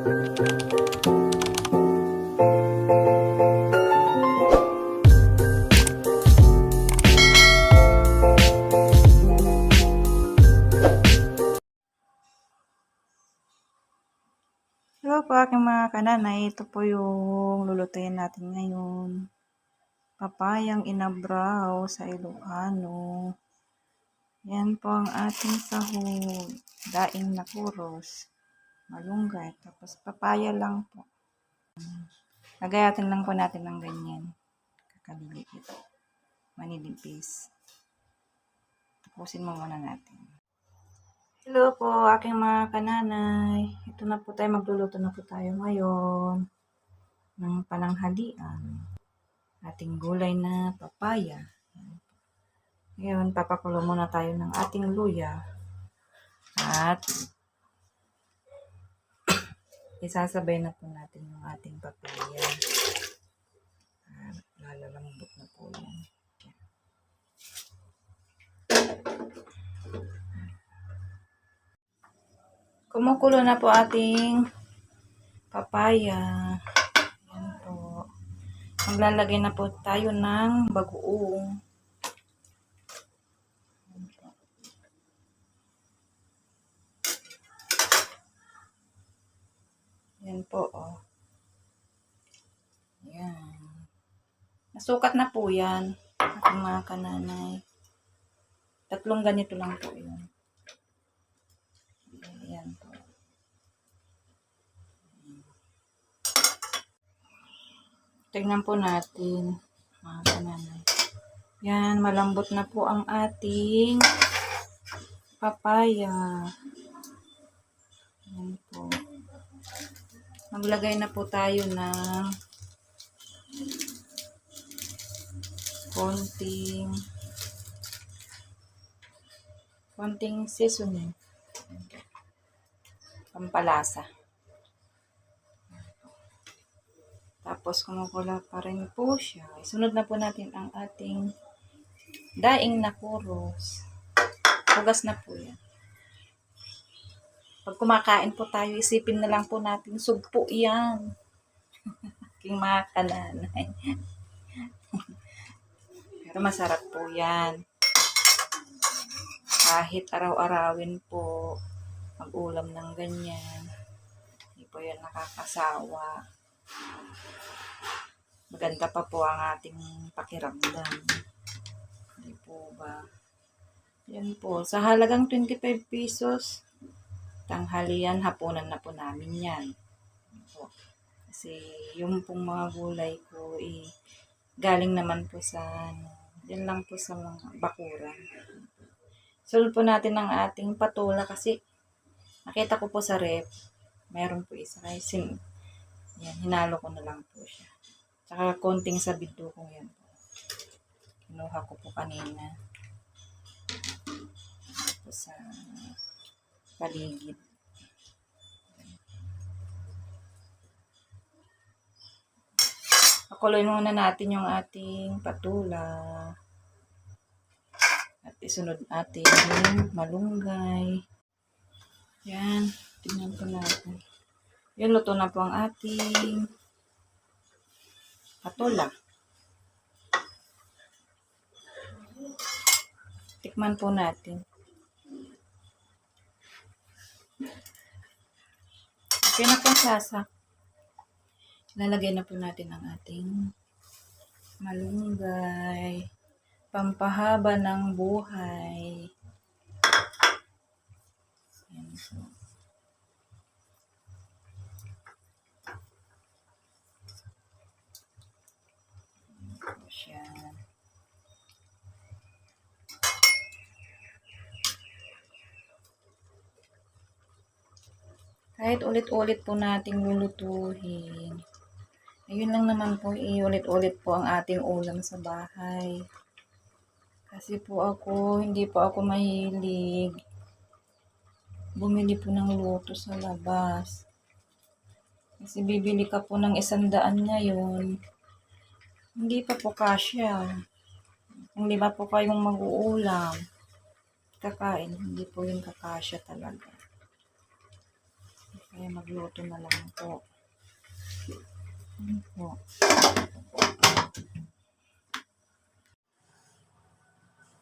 Hello po aking mga kananay. Ito po yung lulutuin natin ngayon. Papayang inabraw sa Ilocano. Yan po ang ating sahog. Daing na kuros. Malunggay. Tapos papaya lang po. Lagayatin lang po natin ng ganyan. Kakabili ito. Maninipis. Tapusin mo muna natin. Hello po, aking mga kananay. Ito na po tayo, magluluto na po tayo ngayon ng pananghalian. Ating gulay na papaya. Ngayon, papakulo muna tayo ng ating luya. At isasabay na po natin yung ating papaya. At lalalambot na po yan. Kumukulo na po ating papaya. Yan po. Maglalagay na po tayo ng bagoong. Yan po, oh. Yan. Nasukat na po yan. Ating mga kananay. Tatlong ganito lang po yun. Ayan po. Tignan po natin, mga kananay. Yan, malambot na po ang ating papaya. Yan po. Maglagay na po tayo ng konting konting seasoning pampalasa. Tapos kumukula pa rin po siya. Isunod na po natin ang ating daing na kuros. Hugas na po yan. Pag kumakain po tayo, isipin na lang po natin, sugpo yan. Aking mga kananay. Pero masarap po yan. Kahit araw-arawin po, mag-ulam ng ganyan. Hindi po yan nakakasawa. Maganda pa po ang ating pakiramdam. Hindi po ba? Yan po. Sa halagang 25 pesos, tanghalian, hapunan na po namin yan. Yan. Kasi yung pong mga gulay ko, eh, galing naman po sa, yan lang po sa mga bakuran. Sunod po natin ang ating patula kasi Nakita ko po sa rep, meron po isa. Kaya sin, yan, hinalo ko na lang po siya. Tsaka konting sa bidyo ko yan po. Kinuha ko po kanina. Po sa paligid. Pakuloy muna natin yung ating patula. At isunod natin malunggay. Yan. Tingnan po natin. Yan, luto na po ang ating patula. Tikman po natin. Okay na po ang lasa. Na po natin ang ating malunggay. Pampahaba ng buhay. Yan po. Yan po siya. Kahit ulit-ulit po nating lulutuhin. Ayun lang naman po, iulit-ulit po ang ating ulam sa bahay. Kasi po ako, hindi po ako mahilig bumili po ng luto sa labas. Kasi bibili ka po ng isang daan ngayon. Hindi pa po kasya. Kung lima po kayong mag-uulam, kakain, hindi po yung kakasya talaga. Kaya magluto na lang po. Ano po?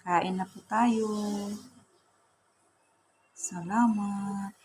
Kain na po tayo. Salamat.